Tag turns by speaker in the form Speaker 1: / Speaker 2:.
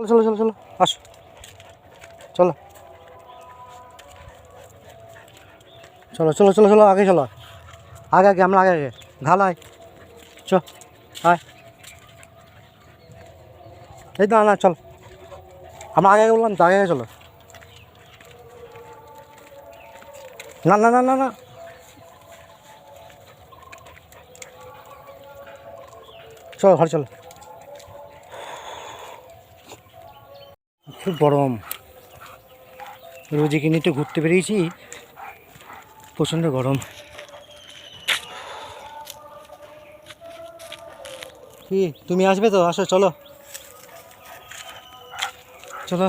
Speaker 1: চলো চলো চলো চলো, আসো। চলো। চলো চলো চলো চলো, আগে চলো। আগে আগে, আমরা আগে আগে। ঘাল আয়। চ, আয়। এই না না চল। আমরা আগে আগে বললাম তো, আগে আগে চলো। না না না না না। চলো, ঘর চলো। খুব গরম। রোজ নিয়ে তো ঘুরতে বেরিয়েছি? প্রচণ্ড গরম। কি, তুমি আসবে তো? আসো, চলো। চলো।